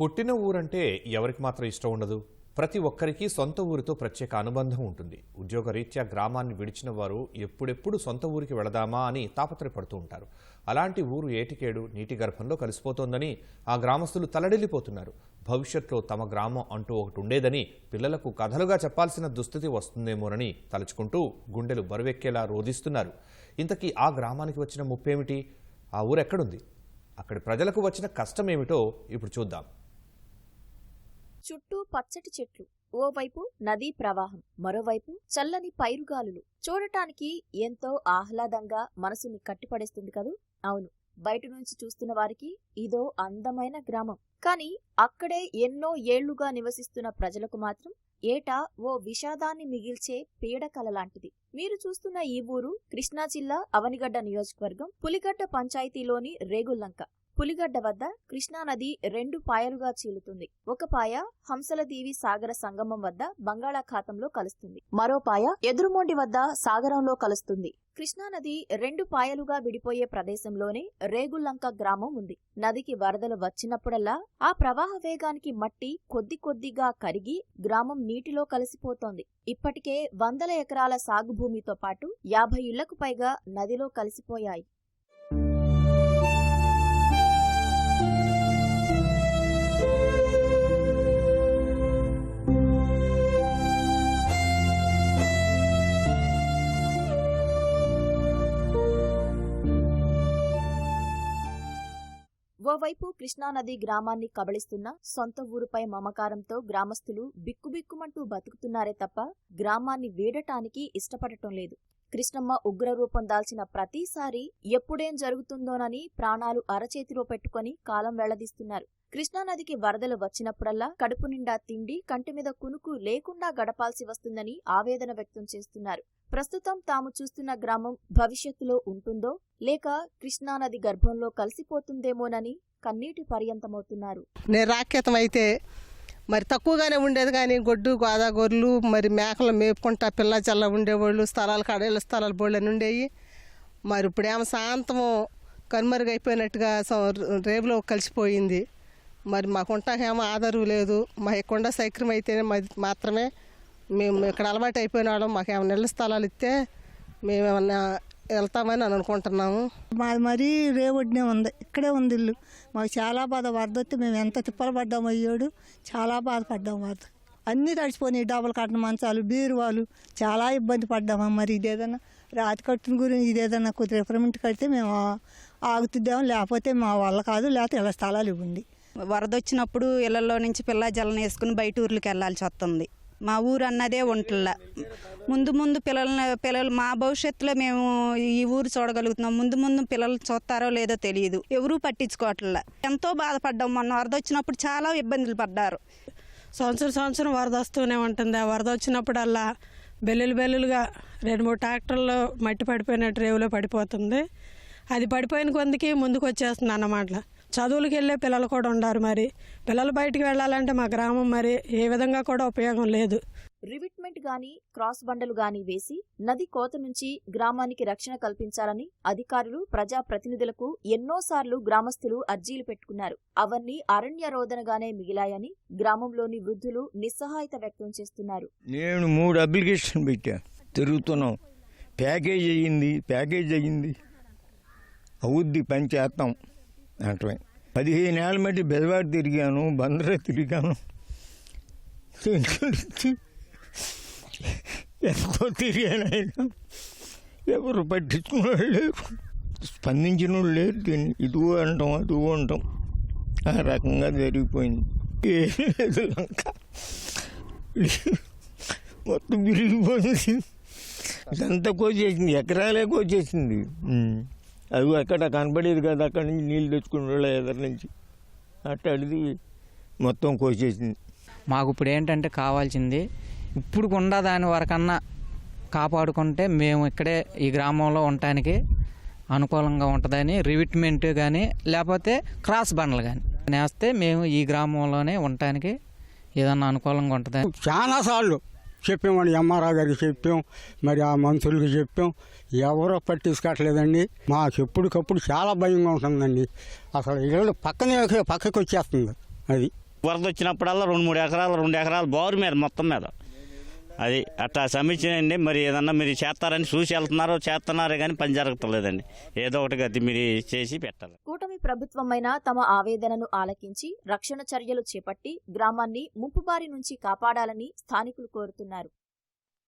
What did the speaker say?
పుట్టిన ఊరంటే ఎవరికి మాత్రం ఇష్టం ఉండదు. ప్రతి ఒక్కరికి సొంత ఊరితో ప్రత్యేక అనుబంధం ఉంటుంది. ఉద్యోగరీత్యా గ్రామాన్ని విడిచిన వారు ఎప్పుడెప్పుడు సొంత ఊరికి వెళదామా అని తాపత్రయపడుతూ ఉంటారు. అలాంటి ఊరు ఏటికేడు నీటి గర్భంలో కలిసిపోతోందని ఆ గ్రామస్తులు తలడిల్లిపోతున్నారు. భవిష్యత్తులో తమ గ్రామం అంటూ ఒకటి ఉండేదని పిల్లలకు కథలుగా చెప్పాల్సిన దుస్థితి వస్తుందేమోనని తలుచుకుంటూ గుండెలు బరువెక్కేలా రోధిస్తున్నారు. ఇంతకీ ఆ గ్రామానికి వచ్చిన ముప్పేమిటి? ఆ ఊరు ఎక్కడుంది అక్కడి ప్రజలకు వచ్చిన కష్టం ఏమిటో ఇప్పుడు చూద్దాం. చుట్టూ పచ్చటి చెట్లు ఓవైపు నదీ ప్రవాహం మరోవైపు చల్లని పైరుగాలులు. చూడటానికి ఎంతో ఆహ్లాదంగా మనసుని కట్టిపడేస్తుంది కదూ? అవును బయట నుంచి చూస్తున్న వారికి ఇదో అందమైన గ్రామం. కాని అక్కడే ఎన్నో ఏళ్ళుగా నివసిస్తున్న ప్రజలకు మాత్రం ఏటా ఓ విషాదాన్ని మిగిల్చే పీడకల లాంటిది. మీరు చూస్తున్న ఈ ఊరు కృష్ణా జిల్లా అవనిగడ్డ నియోజకవర్గం పులిగడ్డ పంచాయతీలోని రేగుల్లంక. పులిగడ్డ వద్ద కృష్ణానది రెండు పాయలుగా చీలుతుంది. ఒక పాయ హంసలదేవి సాగర సంగమం వద్ద బంగాళాఖాతంలో కలుస్తుంది. మరో పాయ ఎదురుమొండి వద్ద సాగరంలో కలుస్తుంది. కృష్ణానది రెండు పాయలుగా విడిపోయే ప్రదేశంలోనే రేగుల్లంక గ్రామం ఉంది. నదికి వరదలు వచ్చినప్పుడల్లా ఆ ప్రవాహ వేగానికి మట్టి కొద్ది కొద్దిగా కరిగి గ్రామం నీటిలో కలిసిపోతోంది. ఇప్పటికే వందల ఎకరాల సాగు భూమితో పాటు యాభై ఇళ్ళకు పైగా నదిలో కలిసిపోయాయి. ఓవైపు కృష్ణానది గ్రామాన్ని కబళిస్తున్న సొంత ఊరుపై మమకారంతో గ్రామస్తులు బిక్కుబిక్కుమంటూ బతుకుతున్నారే తప్ప గ్రామాన్ని వీడటానికి ఇష్టపడటం లేదు. కృష్ణమ్మ ఉగ్ర రూపం దాల్చిన ప్రతిసారి ఎప్పుడేం జరుగుతుందోనని ప్రాణాలు అరచేతిలో పెట్టుకొని కాలం వెళ్ళదీస్తున్నారు. కృష్ణానదికి వరదలు వచ్చినప్పుడల్లా కడుపు నిండా తిండి కంటి మీద కునుకు లేకుండా గడపాల్సి వస్తుందని ఆవేదన వ్యక్తం చేస్తున్నారు. ప్రస్తుతం తాము చూస్తున్న గ్రామం భవిష్యత్తులో ఉంటుందో లేక కృష్ణానది గర్భంలో కలిసిపోతుందేమోనని కన్నీటి పర్యంతమవుతున్నారు. నేను రాకేతం అయితే మరి తక్కువగానే ఉండేది కానీ గొడ్డు గోదా గొర్రెలు మరి మేకలు మేపుకుంటా పిల్ల చల్ల ఉండేవాళ్ళు స్థలాలు కడేళ్ళ స్థలాలు బోళ్ళని ఉండేవి మరి ఇప్పుడేమో శాంతము కనుమరుగైపోయినట్టుగా రేపులో కలిసిపోయింది. మరి మాకుంటాకేమో ఆధారు లేదు. మా కొండ సైక్రం అయితేనే మాత్రమే. మేము ఇక్కడ అలవాటు అయిపోయిన వాళ్ళం మాకేమైనా నెల స్థలాలు ఇస్తే మేమేమన్నా వెళ్తామని అని అనుకుంటున్నాము. మాది మరీ రేవొడ్నే ఉంది ఇక్కడే ఉంది ఇల్లు. మాకు చాలా బాధ వరద వస్తే మేము ఎంత తిప్పలు పడ్డాము అయ్యాడు చాలా బాధపడ్డాం వరద. అన్నీ తడిచిపోయినాయి డబల్ కట్టిన మంచాలు బీరువాలు. చాలా ఇబ్బంది పడ్డాము మరి ఇదేదన్నా రాతి కట్టిన గురించి ఇదేదన్నా కొద్ది రిఫరెంట్ కడితే మేము ఆ- ఆగుతుందేమో లేకపోతే మా వల్ల కాదు లేకపోతే ఇలా స్థలాలు ఇవ్వండి. వరద వచ్చినప్పుడు ఇళ్ళలో నుంచి పిల్ల జలను వేసుకుని బయట ఊర్లకు వెళ్ళాల్సి వస్తుంది. మా ఊరు అన్నదే ఉంటల్లా ముందు ముందు పిల్లల్ని పిల్లలు మా భవిష్యత్తులో మేము ఈ ఊరు చూడగలుగుతున్నాం. ముందు ముందు పిల్లలు చూస్తారో లేదో తెలియదు. ఎవరూ పట్టించుకోవట్లే. ఎంతో బాధపడ్డాం. మొన్న వరద వచ్చినప్పుడు చాలా ఇబ్బందులు పడ్డారు. సంవత్సరం సంవత్సరం వరద వస్తూనే ఉంటుంది. ఆ వరద వచ్చినప్పుడల్లా బెల్లులు బెల్లులుగా రెండు మూడు ట్రాక్టర్లు మట్టి పడిపోయినట్టు రేవులో పడిపోతుంది. అది పడిపోయిన కొందికి ముందుకు వచ్చేస్తుంది అన్నమాట చదువులకు వెళ్ళే పిల్లలు కూడా ఉండారు మరి. పిల్లలు బయటికి వెళ్ళాలంటే మా గ్రామం మరి ఏ విధంగా కూడా ఉపయోగం లేదు. రివిట్మెంట్ గాని క్రాస్ బండలు గాని వేసి నది కోత నుంచి గ్రామానికి రక్షణ కల్పించాలని అధికారులు ప్రజా ప్రతినిధులకు ఎన్నోసార్లు గ్రామస్తులు అర్జీలు పెట్టుకున్నారు. అవన్నీ అరణ్య రోదనగానే మిగిలాయని గ్రామంలోని వృద్ధులు నిస్సహాయత వ్యక్తం చేస్తున్నారు. నేను మూడు అప్లికేషన్ పెట్టా. తిరుగుతున్నాం. ప్యాకేజ్ అయ్యింది ప్యాకేజ్ అయ్యింది. అవుద్ది పని చేస్తాం. అంటే పదిహేను ఏళ్ళ మట్టి బెదవాడ తిరిగాను బందర తిరిగాను. ఎంతో తిరిగాను ఆయన. ఎవరు పట్టించుకున్న వాళ్ళు లేరు. స్పందించిన లేరు దీన్ని. ఇదిగో అంటాం అదిగో అంటాం. ఆ రకంగా జరిగిపోయింది. ఏమీ లేదు లంక. మొత్తం విరిగిపోయింది. ఇదంతా కోసేసింది. ఎకరాలే కోసేసింది. అది అక్కడ కనపడేది కదా అక్కడి నుంచి నీళ్ళు తెచ్చుకునే ఎదురు నుంచి. అట్టడిది మొత్తం కోసేసింది. మాకు ఇప్పుడు ఏంటంటే కావాల్సింది ఇప్పుడు ఉన్న దాని వరకన్నా కాపాడుకుంటే మేము ఇక్కడే ఈ గ్రామంలో ఉండటానికి అనుకూలంగా ఉంటుందని రివిట్మెంట్ కానీ లేకపోతే క్రాస్ బండ్లు కానీ నేస్తే మేము ఈ గ్రామంలోనే ఉండటానికి ఏదన్నా అనుకూలంగా ఉంటుందని. చాలాసార్లు చెప్పామండి ఎంఆర్ఆ గారికి చెప్పాం మరి ఆ మంత్రులకి చెప్పాం. ఎవరో పట్టించుకోవట్లేదండి. మాకు ఎప్పటికప్పుడు చాలా భయంగా ఉంటుందండి. అసలు ఇళ్ళు పక్కనే పక్కకి వచ్చేస్తుంది అది. వరద వచ్చినప్పుడల్లా రెండు మూడు ఎకరాలు రెండు ఎకరాలు బోరు మీద మొత్తం మీద. అది అట్లా సమీక్షనండి మరి ఏదన్నా మీరు చేస్తారని చూసి వెళ్తున్నారో చేస్తున్నారో కానీ పని జరగట్లేదండి. ఏదో ఒకటి గది మీరు చేసి పెట్టాలి. కూటమి ప్రభుత్వమైనా తమ ఆవేదనను ఆలకించి రక్షణ చర్యలు చేపట్టి గ్రామాన్ని ముప్పుబారి నుంచి కాపాడాలని స్థానికులు కోరుతున్నారు.